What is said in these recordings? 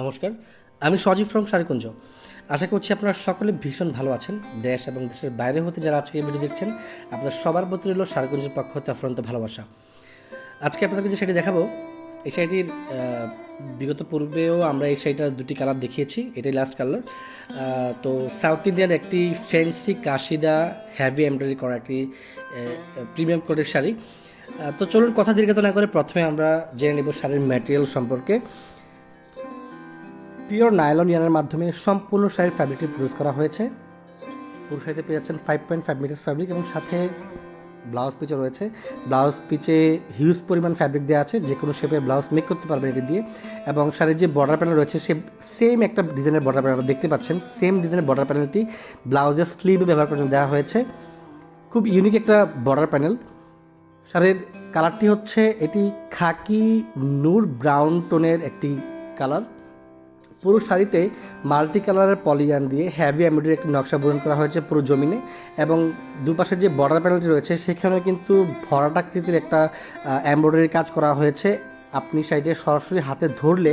নমস্কার, আমি সজীব ফ্রম শাড়িকুঞ্জ আশা করছি আপনারা সকলে ভীষণ ভালো আছেন। দেশ এবং দেশের বাইরে হতে যারা আজকে ভিডিও দেখছেন আপনার সবার প্রতি রইল শাড়িকুঞ্জের পক্ষ হতে অফরন্ত ভালোবাসা। আজকে আপনাদেরকে যে শাড়ি দেখাবো, এই শাড়িটির বিগত পূর্বেও আমরা এই শাড়িটার দুটি কালার দেখিয়েছি, এটাই লাস্ট কালার তো সাউথ ইন্ডিয়ান একটি ফ্যান্সি কাশিদা হ্যাভি এমব্রয়ডারি করা একটি প্রিমিয়াম কোয়ালিটির শাড়ি। তো চলুন কথা দীর্ঘত না করে প্রথমে আমরা জেনে নেব শাড়ির ম্যাটেরিয়াল সম্পর্কে। পিওর নাইলন ইয়ানের মাধ্যমে সম্পূর্ণ শাড়ির ফ্যাব্রিকটি প্রডিউস করা হয়েছে। পুরো শাড়িতে পেয়ে যাচ্ছেন five point five metres fabric এবং সাথে ব্লাউজ পিচও রয়েছে। ব্লাউজ পিচে হিউজ পরিমাণ ফ্যাব্রিক দেওয়া আছে, যে কোনো শেপে ব্লাউজ মেক করতে পারবেন এটি দিয়ে। এবং শাড়ির যে বর্ডার প্যানেল রয়েছে, সে সেম একটা ডিজাইনের বর্ডার প্যানেল দেখতে পাচ্ছেন সেম ডিজাইনের বর্ডার প্যানেলটি ব্লাউজের স্লিভে ব্যবহার করার জন্য দেওয়া হয়েছে। খুব ইউনিক একটা বর্ডার প্যানেল শাড়ির কালারটি হচ্ছে এটি খাকি নূর ব্রাউন টোনের একটি কালার পুরো শাড়িতে মাল্টি কালারের পলিয়ান দিয়ে হ্যাভি এমব্রয়ডারি একটি নকশা বরণ করা হয়েছে পুরো জমিনে এবং দুপাশে যে বর্ডার প্যানেলটি রয়েছে, সেখানেও কিন্তু ভরাটাকৃতির একটা এমব্রয়ডারি কাজ করা হয়েছে। আপনি শাড়িটি সরাসরি হাতে ধরলে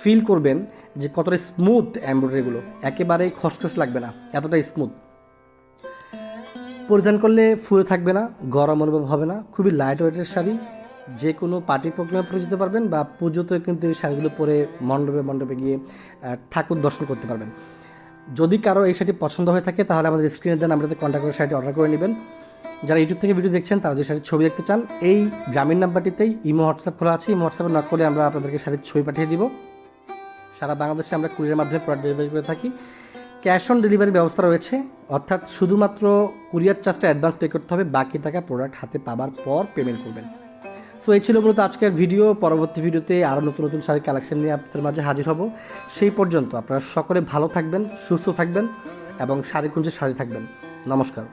ফিল করবেন যে কতটা স্মুথ এমব্রয়ডারিগুলো একেবারেই খসখস লাগবে না, এতটা স্মুথ পরিধান করলে ফুলে থাকবে না, গরম অনুভব হবে না, খুবই লাইট ওয়েটের শাড়ি। যে কোনো পার্টি প্রোগ্রামে পরে যেতে পারবেন বা পুজোতে কিন্তু এই শাড়িগুলো পরে মণ্ডপে মণ্ডপে গিয়ে ঠাকুর দর্শন করতে পারবেন। যদি কারও এই শাড়িটি পছন্দ হয়ে থাকে, তাহলে আমাদের স্ক্রিনে দেন আমাদের কন্ট্যাক্ট করে শাড়িটি অর্ডার করে নেবেন। যারা ইউটিউব থেকে ভিডিও দেখছেন, তারা যদি শাড়ির ছবি দেখতে চান, এই গ্রামীণ নাম্বারটিতেই ইমো হোয়াটসঅ্যাপ খোলা আছে। ইমো হোয়াটসঅ্যাপে নক করে আমরা আপনাদেরকে শাড়ির ছবি পাঠিয়ে দিব। সারা বাংলাদেশে আমরা কুরিয়ার মাধ্যমে প্রোডাক্ট ডেলিভারি করে থাকি। ক্যাশ অন ডেলিভারি ব্যবস্থা রয়েছে। অর্থাৎ শুধুমাত্র কুরিয়ার চার্জটা অ্যাডভান্স পে করতে হবে, বাকি টাকা প্রোডাক্ট হাতে পাবার পর পেমেন্ট করবেন। সো এই ছিল মূলত আজকের ভিডিও পরবর্তী ভিডিওতে আরও নতুন নতুন শাড়ির কালেকশন নিয়ে আপনাদের মাঝে হাজির হব। সেই পর্যন্ত আপনারা সকলে ভালো থাকবেন, সুস্থ থাকবেন এবং শাড়ি কুঞ্জের সাথে থাকবেন। নমস্কার।